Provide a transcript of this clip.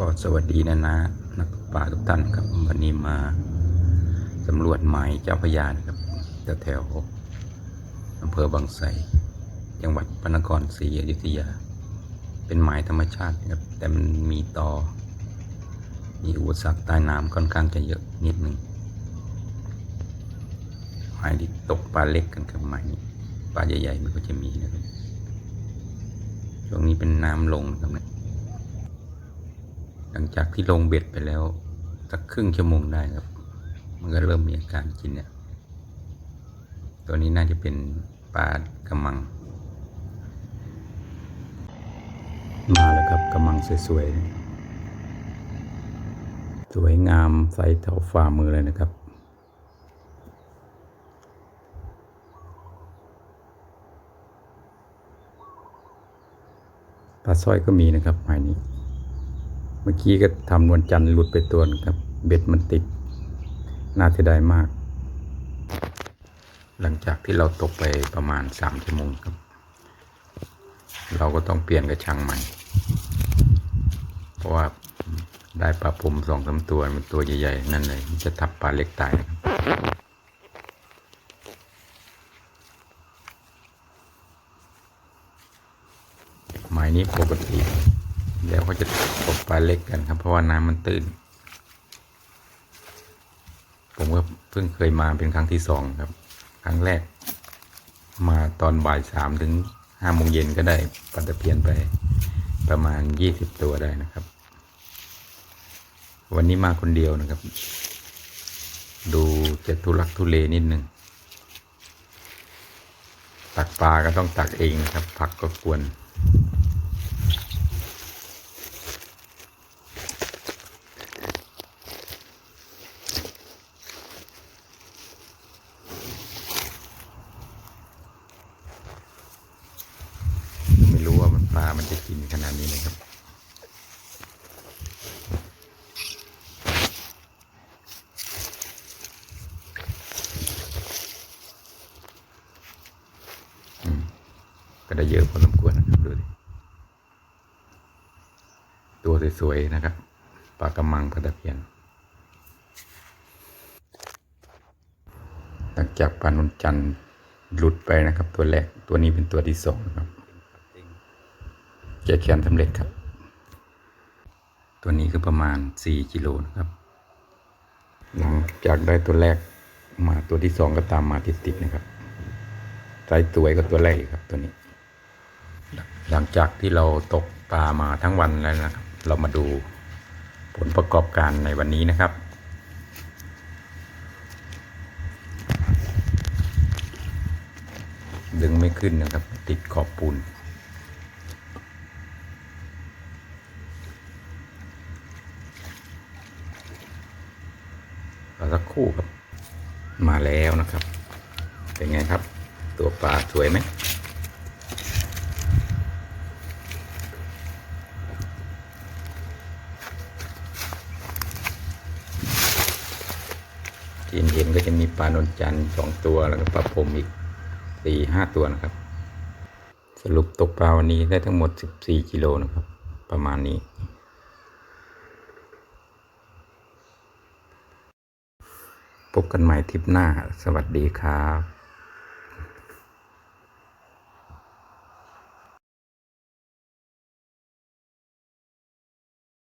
ก็สวัสดีนะนะนักปลาทุกท่านครับ วันนี้มาสำรวจหมายเจ้าพระยานครับแถวอำเภอบางไทรจังหวัดพระนครศรีอยุธยา เป็นหมายธรรมชาติครับ แต่มันมีตอมีอุปสรรคใต้น้ำค่อนข้างจะเยอะนิดนึงหมายที่ตกปลาเล็กกันครับหมายนี้ปลาใหญ่ๆมันก็จะมีนะครับช่วงนี้เป็นน้ำลงนะครับเนี่ย ลังจากที่ลงเบ็ดไปแล้ว สักครึ่งชั่วโมงได้ครับ มันก็เริ่มมีอาการกินเนี่ย ตัวนี้น่าจะเป็นปลากระมัง มาแล้วครับกระมังสวยๆ สวยงามใสเท่าฝ่ามือเลยนะครับปลาสร้อยก็มีนะครับหมายนี้ มื่อกี้ก็ทำนวลจันทร์หลุดไปตัวนึงครับ เบ็ดมันติด น่าเสียดายมาก หลังจากที่เราตกไปประมาณสามชั่วโมงครับ เราก็ต้องเปลี่ยนกระชังใหม่ เพราะว่าได้ปลาพรมสองสามตัวมันตัวใหญ่ๆ นั่นเลยจะทับปลาเล็กตายนะครับหมายนี้ปกติ เดี๋ยวเขาจะตกปลาเล็กกันครับเพราะว่าน้ำมันตื้น ผมก็เพิ่งเคยมาเป็นครั้งที่สองครับ ครั้งแรก มาตอนบ่ายสามถึงห้าโมงเย็นก็ได้ปลาตะเพียนไปประมาณยี่สิบตัวได้นะครับ วันนี้มาคนเดียวนะครับ ดูจะทุลักทุเลนิดนึงตักปลาก็ต้องตักเองนะครับ ผักก็ควร ไม่รู้ว่า มันปลามันจะกินขนาดนี้นะครับ ก็ได้เยอะพอสมควรนะครับดูดิตัวสวยๆนะครับปลากระมังปลาตะเพียนหลังจากปลานุนจันทร์หลุดไปนะครับ ตัวแรกตัวนี้เป็นตัวที่สองนะครับ แกะแขนสำเร็จครับ ตัวนี้คือประมาณสี่กิโลนะครับ หลังจากได้ตัวแรกมาตัวที่สองก็ตามมาติดๆนะครับไซส์ตัวก็ตัวแรกครับตัวนี้ หลังจากที่เราตกปลามาทั้งวันแล้วนะครับ เรามาดูผลประกอบการในวันนี้นะครับ ดึงไม่ขึ้นนะครับ ติดขอบปูน สักคู่ครับ มาแล้วนะครับ เป็นไงครับ ตัวปลาสวยไหมที่เห็นก็จะมีปลานนจันสองตัวแล้วก็ปลาพรมอีกสี่ห้าตัวนะครับ สรุปตกปลาวันนี้ได้ทั้งหมดสิบสี่กิโลนะครับ ประมาณนี้ พบกันใหม่ทริปหน้า สวัสดีครับ